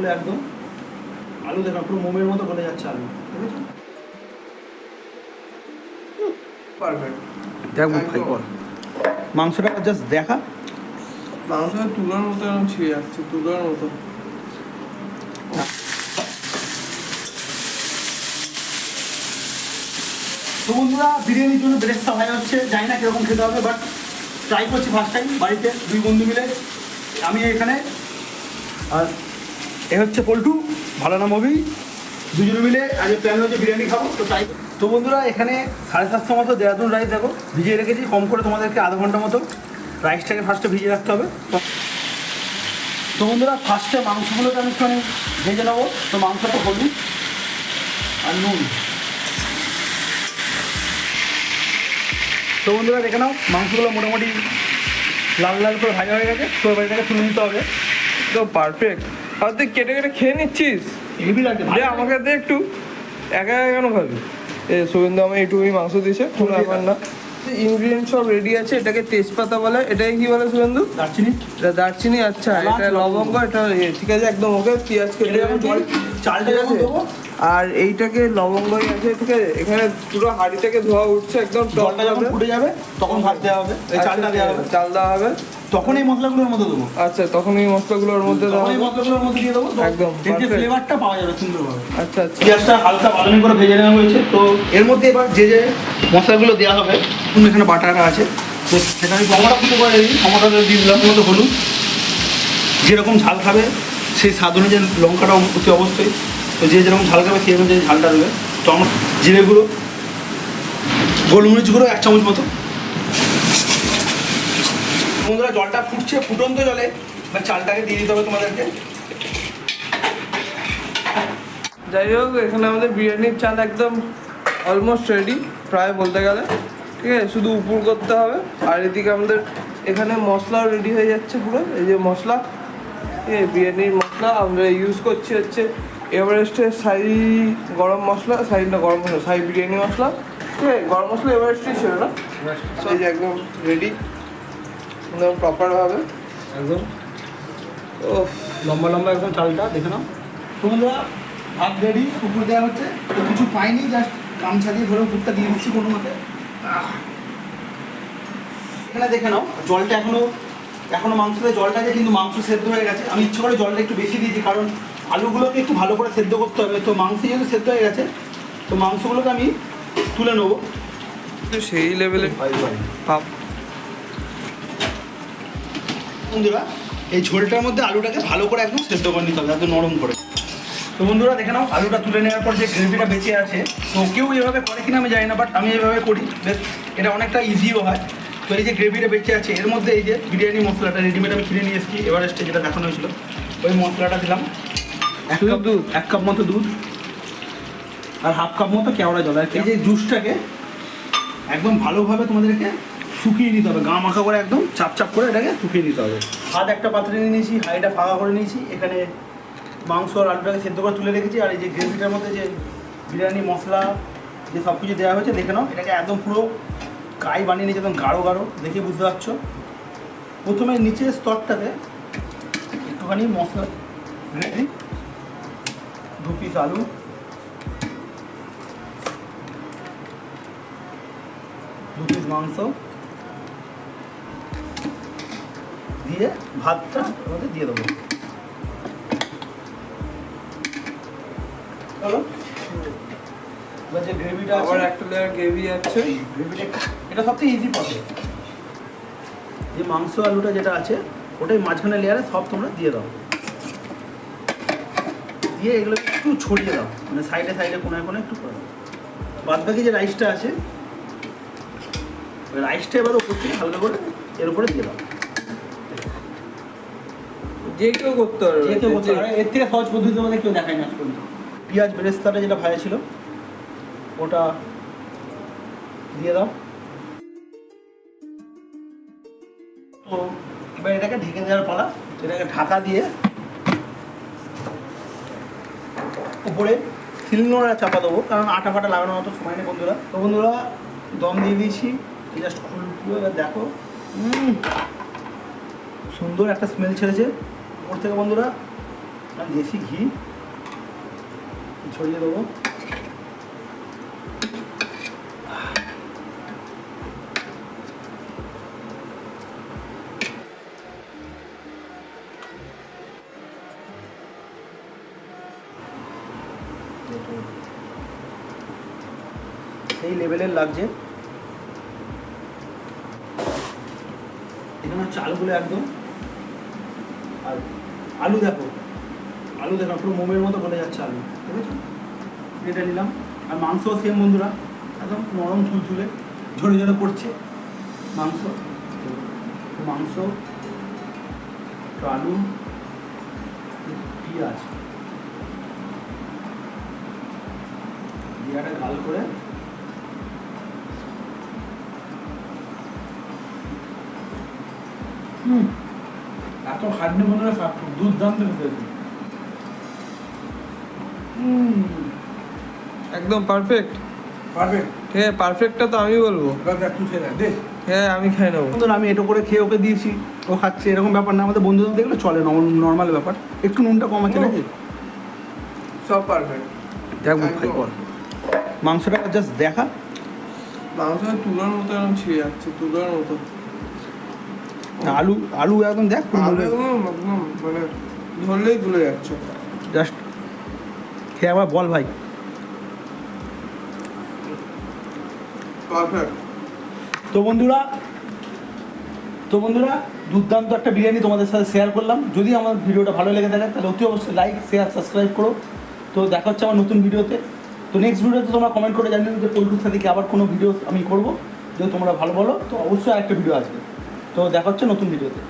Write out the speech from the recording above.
পুরো একদম। আলু দেখো পুরো মোমের মতো গলে যাচ্ছে আলু ঠিক আছে পারফেক্ট দেখ ভাই বল। মাংসটা জাস্ট দেখা। মাংস তুলার মতো এরকম ছিঁড়ে যাচ্ছে তুলার মতো। তো বন্ধুরা বিরিয়ানির জন্য হয়ে হচ্ছে জানি না কীরকম খেতে হবে বাট ট্রাই করছি ফার্স্ট টাইম বাড়িতে দুই বন্ধু মিলে। আমি এখানে আর এ হচ্ছে পল্টু, ভালো নাম হবি দুজনে মিলে আজ প্ল্যান হচ্ছে বিরিয়ানি খাব, তো তাই। তো বন্ধুরা, এখানে সাড়ে সাতশো মতো দেরাদুন রাইস দেখো, ভিজিয়ে রেখেছি, কম করে তোমাদেরকে আধা ঘণ্টা মতো। রাইসটাকে ফার্স্টে ভিজিয়ে রাখতে হবে। তো- বন্ধুরা ফার্স্টে মাংসগুলোকে আমি একটুখানি ভেজে নেব। তো মাংসটা হলুদ আর নুন। তো বন্ধুরা, দেখে নাও, মাংসগুলো মোটামুটি লাল লাল করে ভাজা হয়ে গেছে, তো এবার এটাকে তুলে নিতে হবে। তো পারফেক্ট আর তুই কেটে কেটে খেয়ে নিচ্ছিস? দে আমাকে দে একটু। একা একা কেন খাবি? এ শুভেন্দু আমি এইটুকুই মাংস দিয়েছে কোনো ব্যাপার না। ইনগ্রিডিয়েন্ট সব রেডি আছে এটাকে তেজপাতা বলে এটাকে কি বলে শুভেন্দু দারচিনি। এটা দারচিনি আচ্ছা এটা লবঙ্গ এটা ঠিক আছে একদম ওকে পেঁয়াজ কেটে চালটা ঠিক আছে? দেবো আর এইটাকে লবঙ্গই আছে আছে এখানে পুরো হাঁড়ি থেকে ধোয়া উঠছে একদম জলটা যখন। ফুটে যাবে তখন ভাত দেওয়া হবে এই আচ্ছা, চালটা দেওয়া হবে। চাল দেওয়া হবে। তখন এই মশলাগুলোর মধ্যে দেবো। আচ্ছা তখন এই মশলাগুলোর মধ্যে তখন এই মশলাগুলোর মধ্যে দিয়ে দেবো একদম, যে. ফ্লেভারটা পাওয়া যাবে সুন্দরভাবে। আচ্ছা আচ্ছা। পেঁয়াজটা হালকা বাদামি করে ভেজে নেওয়া হয়েছে তো এর মধ্যে এবার যে যে মশলাগুলো দেওয়া হবে এখানে বাটাটা আছে তো সেটা আমি টমাটো কুটো করে দিই টমাটোটা দিয়ে দিলাম মতো হলুদ। যেরকম ঝাল খাবে সেই স্বাদ অনুযায়ী লঙ্কাটা অতি অবশ্যই। তো যে যেরকম ঝাল খাবে সেই অনুযায়ী ঝালটা দেবে টমেটো জিরে গুঁড়ো গোলমরিচ গুঁড়ো এক চামচ মতো। বন্ধুরা, জলটা ফুটছে, ফুটন্ত জলে বা চালটাকে দিয়ে দিতে হবে তোমাদেরকে। যাই হোক, এখানে আমাদের বিরিয়ানির চাল একদম অলমোস্ট রেডি প্রায় বলতে গেলে। ঠিক আছে, শুধু উপর করতে হবে, আর এদিকে আমাদের এখানে মশলাও রেডি হয়ে যাচ্ছে পুরো। এই যে মশলা ঠিক আছে বিরিয়ানির মশলা, আমরা ইউজ করছি হচ্ছে এভারেস্টের সাই গরম মশলা সাই না গরম মশলা সাই বিরিয়ানি মশলা। ঠিক আছে গরম মশলা এভারেস্টই ছিল না? এই যে একদম রেডি একদম প্রপারভাবে একদম। ও লম্বা লম্বা একদম চালটা দেখে নাও। তোমরা ভাত রেডি উপর দেওয়া হচ্ছে। তো কিছু পাইনি জাস্ট গামছা দিয়ে ধরে উপরটা দিয়ে দিচ্ছি কোনো মতে। এখানে দেখে নাও জলটা এখনও এখনও মাংসতে জলটা আছে কিন্তু মাংস সেদ্ধ হয়ে গেছে। আমি ইচ্ছে করে জলটা একটু বেশি দিয়েছি কারণ আলুগুলোকে একটু ভালো করে সেদ্ধ করতে হবে। তো মাংস যেহেতু সেদ্ধ হয়ে গেছে তো মাংসগুলোকে আমি তুলে নেব। সেই লেভেলে ভাব বন্ধুরা এই ঝোলটার মধ্যে আলুটাকে ভালো করে একদম সেদ্ধ করে নিতে হবে একদম নরম করে। তো বন্ধুরা দেখে নাও আলুটা তুলে নেওয়ার পর যে গ্রেভিটা বেঁচে আছে তো কেউ এভাবে করে কিনা আমি জানি না বাট আমি এভাবে করি। বেশ এটা অনেকটা ইজিও হয়। তো এই যে গ্রেভিটা বেঁচে আছে এর মধ্যে এই যে বিরিয়ানি মশলাটা রেডিমেড আমি কিনে নিয়ে এসেছি এভারেস্টে যেটা দেখানো হয়েছিল ওই মশলাটা দিলাম। এক কাপ দুধ? এক কাপ মতো দুধ আর হাফ কাপ মতো কেওড়া জল আর এই যে জুসটাকে একদম ভালোভাবে তোমাদেরকে শুকিয়ে নিতে হবে গা মাখা করে একদম চাপ চাপ করে এটাকে শুকিয়ে নিতে হবে ভাত একটা পাত্রে নিয়ে নিয়েছি হাঁড়িটা ফাঁকা করে নিয়েছি এখানে মাংস আর আলুটাকে সেদ্ধ করে তুলে রেখেছি আর এই যে গ্রেভিটার মধ্যে যে বিরিয়ানি মশলা যে সব কিছু দেওয়া হয়েছে দেখে নাও এটাকে একদম পুরো কাই বানিয়ে নিয়েছে একদম গাঢ় গাঢ় দেখে বুঝতে পারছ প্রথমে নিচের স্তরটাতে একটুখানি মশলা রেখে দু পিস আলু দু পিস মাংস। দিয়ে ভাতটা মধ্যে দিয়ে দেবো। চলো। এবার যে গ্রেভিটা আবার একটা লেয়ার গ্রেভি আছে। গ্রেভিটা এটা সবথেকে ইজি প্রসেস যে মাংস আলুটা যেটা আছে ওটাই মাঝখানে লেয়ারে সব তোমরা দিয়ে দাও। দিয়ে এগুলো একটু ছড়িয়ে দাও। মানে সাইডে সাইডে কোনায় কোনায় একটু করে দাও। বাদ বাকি যে রাইসটা আছে ওই রাইসটা এবার ওপর থেকে হালকা করে এর উপরে দিয়ে দাও। যে কেউ করতে পারবে যে কেউ করতে এর থেকে সহজ পদ্ধতি তোমাদের কেউ দেখায় না আজ পর্যন্ত। পেঁয়াজ বেরেস্তাটা যেটা ভাজা ছিল ওটা দিয়ে দাও। তো এবার এটাকে ঢেকে দেওয়ার পালা এটাকে ঢাকা দিয়ে উপরে সিলিন্ডারটা চাপা দেবো, কারণ আটা ফাটা লাগানোর মতো সময় নেই বন্ধুরা। তো বন্ধুরা, দম দিয়ে দিয়েছি জাস্ট খুলবো, এবার দেখো। সুন্দর একটা স্মেল ছেড়েছে। ওর থেকে বন্ধুরা দেশি ঘি, ছড়িয়ে দেবো। সেই লেভেলের লাগছে। এখানে চালগুলো একদম। আর আলু দেখো আলু দেখো, পুরো মোমের মতো গলে যাচ্ছে আলু, ঠিক আছে? এটা নিলাম। আর মাংস সেম বন্ধুরা, একদম নরম থুলথুলে ঝরে ঝরে পড়ছে মাংস। মাংস আলু পেঁয়াজ। পেঁয়াজটা গাল করে এত খাটনি বন্ধুরা দুর্দান্ত খেতে হুম। একদম পারফেক্ট পারফেক্ট আছে পারফেক্টটা তো আমি বলব। হ্যাঁ আমি খাই নেব। বন্ধুরা আমি এটা করে খেয়ে ওকে দিয়েছি ও খাচ্ছে এরকম ব্যাপার না আমাদের বন্ধুদের দেখলে চলে নর্মাল ব্যাপার। একটু নুনটা কম আছে নাকি? সব পারফেক্ট দেখ ভাই একদম। বল। মাংসটা জাস্ট দেখা। মাংস তুলার মতো এরকম ছিঁড়ে যাচ্ছে তুলার মতো। আলু আলু একদম দেখ আলু একদম মানে ধরলেই তুলে যাচ্ছে। জাস্ট খেয়ে একবার বল ভাই। পারফেক্ট তো বন্ধুরা তো বন্ধুরা দুর্দান্ত একটা বিরিয়ানি তোমাদের সাথে শেয়ার করলাম। যদি আমার ভিডিওটা ভালো লেগে থাকে তাহলে অতি অবশ্যই লাইক শেয়ার সাবস্ক্রাইব করো। তো দেখা হচ্ছে আমার নতুন ভিডিওতে। তো নেক্সট ভিডিওতে তোমরা কমেন্ট করে জানিও যে পল্টুর সাথে কি আবার কোনো ভিডিও আমি করব, যদি তোমরা ভালো বলো, তো অবশ্যই একটা ভিডিও আসবে। তো দেখা হচ্ছে নতুন ভিডিওতে